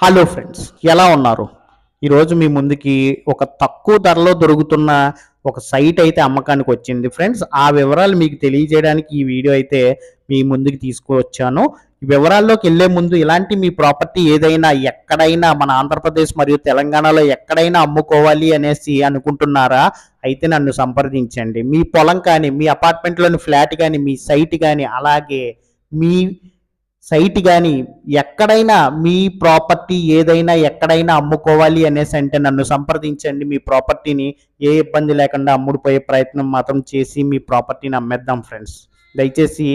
Hello friends ఎలా ఉన్నారు? ఈరోజు మీ ముందుకి ఒక తక్కువ ధరలో దొరుకుతున్న ఒక సైట్ అయితే అమ్మకానికి వచ్చింది. ఫ్రెండ్స్ ఆ వివరాలు మీకు తెలియజేయడానికి ఈ వీడియో అయితే మీ ముందుకు తీసుకువచ్చాను. వివరాల్లోకి వెళ్ళే ముందు ఇలాంటి మీ ప్రాపర్టీ ఏదైనా ఎక్కడైనా మన ఆంధ్రప్రదేశ్ మరియు తెలంగాణలో ఎక్కడైనా అమ్ముకోవాలి అనేసి అనుకుంటున్నారా? అయితే నన్ను సంప్రదించండి. మీ పొలం కానీ మీ అపార్ట్మెంట్లోని ఫ్లాట్ కానీ మీ సైట్ కానీ అలాగే మీ సైట్ కానీ ఎక్కడైనా మీ ప్రాపర్టీ ఏదైనా ఎక్కడైనా అమ్ముకోవాలి అనేసి అంటే నన్ను సంప్రదించండి మీ ప్రాపర్టీని ఏ ఇబ్బంది లేకుండా అమ్ముడుపోయే ప్రయత్నం మాత్రం చేసి మీ ప్రాపర్టీని అమ్మేద్దాం ఫ్రెండ్స్. దయచేసి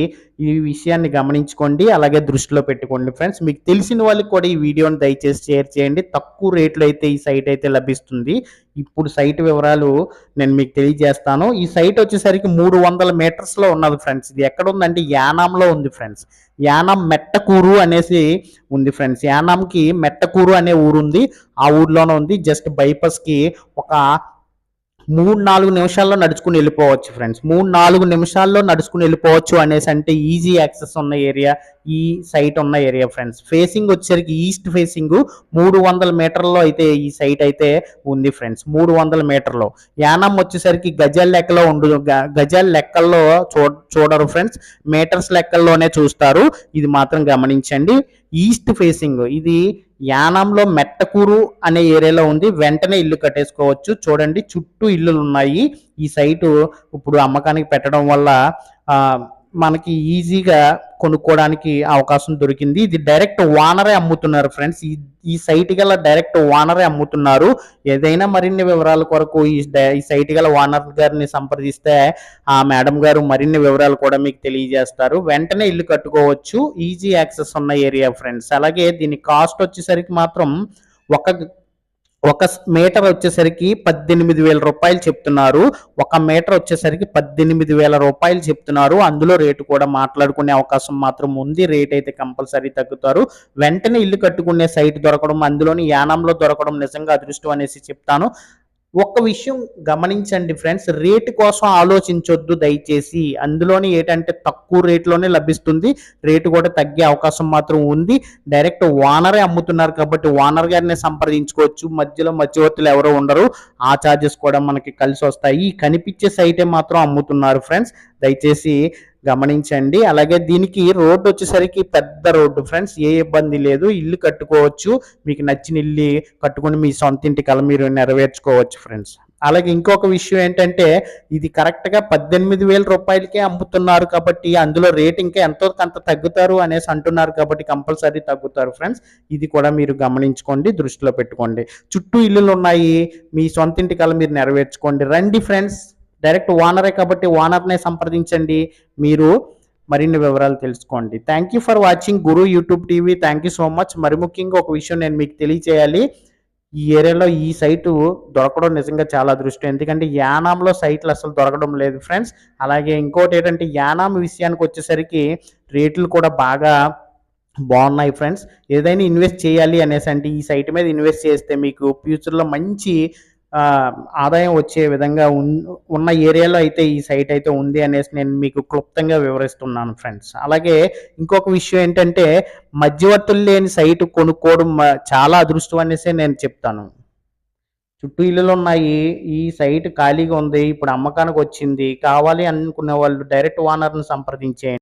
ఈ విషయాన్ని గమనించుకోండి అలాగే దృష్టిలో పెట్టుకోండి ఫ్రెండ్స్. మీకు తెలిసిన వాళ్ళకి కూడా ఈ వీడియోని దయచేసి షేర్ చేయండి. తక్కువ రేట్లో అయితే ఈ సైట్ అయితే లభిస్తుంది. ఇప్పుడు సైట్ వివరాలు నేను మీకు తెలియజేస్తాను. ఈ సైట్ వచ్చేసరికి మూడు వందల మీటర్స్లో ఉన్నది ఫ్రెండ్స్. ఇది ఎక్కడ ఉందంటే యానాంలో ఉంది ఫ్రెండ్స్. యానాం మెట్టకూరు అనేసి ఉంది ఫ్రెండ్స్. యానాంకి మెట్టకూరు అనే ఊరు ఉంది ఆ ఊర్లోనే ఉంది. జస్ట్ బైపాస్కి ఒక మూడు నాలుగు నిమిషాల్లో నడుచుకుని వెళ్ళిపోవచ్చు ఫ్రెండ్స్ మూడు నాలుగు నిమిషాల్లో నడుచుకుని వెళ్ళిపోవచ్చు అనేసి అంటే ఈజీ యాక్సెస్ ఉన్న ఏరియా ఈ సైట్ ఉన్న ఏరియా ఫ్రెండ్స్ ఫేసింగ్ వచ్చేసరికి ఈస్ట్ ఫేసింగ్ మూడు వందల మీటర్లో అయితే ఈ సైట్ అయితే ఉంది ఫ్రెండ్స్ మూడు వందల మీటర్లో. యానం వచ్చేసరికి గజాల లెక్కలో ఉండు గజాల లెక్కల్లో చూ చూడరు ఫ్రెండ్స్ మీటర్స్ లెక్కల్లోనే చూస్తారు. ఇది మాత్రం గమనించండి. ఈస్ట్ ఫేసింగ్ ఇది యానంలో మెట్టకూరు అనే ఏరియాలో ఉంది. వెంటనే ఇల్లు కట్టేసుకోవచ్చు. చూడండి చుట్టూ ఇల్లులు ఉన్నాయి ఈ సైటు ఇప్పుడు అమ్మకానికి పెట్టడం వల్ల మనకి ఈజీగా కొనుక్కోవడానికి అవకాశం దొరికింది. ఇది డైరెక్ట్ వానరే అమ్ముతున్నారు ఫ్రెండ్స్ ఈ ఈ సైట్ గల డైరెక్ట్ వానరే అమ్ముతున్నారు. ఏదైనా మరిన్ని వివరాల కొరకు ఈ ఈ సైట్ గల వానర్ గారిని సంప్రదిస్తే ఆ మేడం గారు మరిన్ని వివరాలు కూడా మీకు తెలియజేస్తారు. వెంటనే ఇల్లు కట్టుకోవచ్చు. ఈజీ యాక్సెస్ ఉన్న ఏరియా ఫ్రెండ్స్ అలాగే దీని కాస్ట్ వచ్చేసరికి మాత్రం ఒక ఒక మీటర్ వచ్చేసరికి పద్దెనిమిది వేల రూపాయలు చెప్తున్నారు. ఒక మీటర్ వచ్చేసరికి పద్దెనిమిది వేల రూపాయలు చెప్తున్నారు. అందులో రేటు కూడా మాట్లాడుకునే అవకాశం మాత్రం ఉంది. రేట్ అయితే కంపల్సరీ తగ్గుతారు. వెంటనే ఇల్లు కట్టుకునే సైట్ దొరకడం అందులోని యానంలో దొరకడం నిజంగా అదృష్టం అనేసి చెప్తాను. ఒక్క విషయం గమనించండి ఫ్రెండ్స్ రేటు కోసం ఆలోచించొద్దు దయచేసి. అందులోనే ఏంటంటే తక్కువ రేట్లోనే లభిస్తుంది. రేటు కూడా తగ్గే అవకాశం మాత్రం ఉంది. డైరెక్ట్ ఓనరే అమ్ముతున్నారు కాబట్టి ఓనర్ గారిని సంప్రదించుకోవచ్చు. మధ్యలో మధ్యవర్తులు ఎవరో ఉండరు. ఆ ఛార్జెస్ కూడా మనకి కలిసి వస్తాయి. కనిపించే సైటే మాత్రం అమ్ముతున్నారు ఫ్రెండ్స్. దయచేసి గమనించండి. అలాగే దీనికి రోడ్డు వచ్చేసరికి పెద్ద రోడ్డు ఫ్రెండ్స్ ఏ ఇబ్బంది లేదు. ఇల్లు కట్టుకోవచ్చు. మీకు నచ్చిన ఇల్లు కట్టుకొని మీ సొంత ఇంటి కల మీరు నెరవేర్చుకోవచ్చు ఫ్రెండ్స్. అలాగే ఇంకొక విషయం ఏంటంటే ఇది కరెక్ట్గా పద్దెనిమిది వేల రూపాయలకే అమ్ముతున్నారు కాబట్టి అందులో రేట్ ఇంకా ఎంతో కొంత తగ్గుతారు అనేసి అంటున్నారు కాబట్టి కంపల్సరీ తగ్గుతారు ఫ్రెండ్స్. ఇది కూడా మీరు గమనించుకోండి దృష్టిలో పెట్టుకోండి. చుట్టూ ఇల్లులు ఉన్నాయి. మీ సొంత ఇంటి కల మీరు నెరవేర్చుకోండి. రండి ఫ్రెండ్స్. డైరెక్ట్ ఓనరే కాబట్టి ఓనర్నే సంప్రదించండి. మీరు మరిన్ని వివరాలు తెలుసుకోండి. Thank you for watching Guru YouTube TV thank you so much మరి ముఖ్యంగా ఒక విషయం నేను మీకు తెలియచేయాలి. ఈ ఏరియాలో ఈ సైటు దొరకడం నిజంగా చాలా అదృష్టం. ఎందుకంటే యానాంలో సైట్లు అసలు దొరకడం లేదు ఫ్రెండ్స్ అలాగే ఇంకోటి ఏంటంటే యానాం విషయానికి వచ్చేసరికి రేట్లు కూడా బాగా బాగున్నాయి ఫ్రెండ్స్ ఏదైనా ఇన్వెస్ట్ చేయాలి అనేసి అంటే ఈ సైట్ మీద ఇన్వెస్ట్ చేస్తే మీకు ఫ్యూచర్లో మంచి ఆదాయం వచ్చే విధంగా ఉన్- ఉన్న ఏరియాలో అయితే ఈ సైట్ అయితే ఉంది అనేసి నేను మీకు క్లుప్తంగా వివరిస్తున్నాను ఫ్రెండ్స్. అలాగే ఇంకొక విషయం ఏంటంటే మధ్యవర్తులు లేని సైట్ కొనుక్కోవడం చాలా అదృష్టం అనేసి నేను చెప్తాను. చుట్టూ ఇల్లులు ఉన్నాయి ఈ సైట్ ఖాళీగా ఉంది ఇప్పుడు అమ్మకానికి వచ్చింది కావాలి అనుకునే వాళ్ళు డైరెక్ట్ ఓనర్ని సంప్రదించేయండి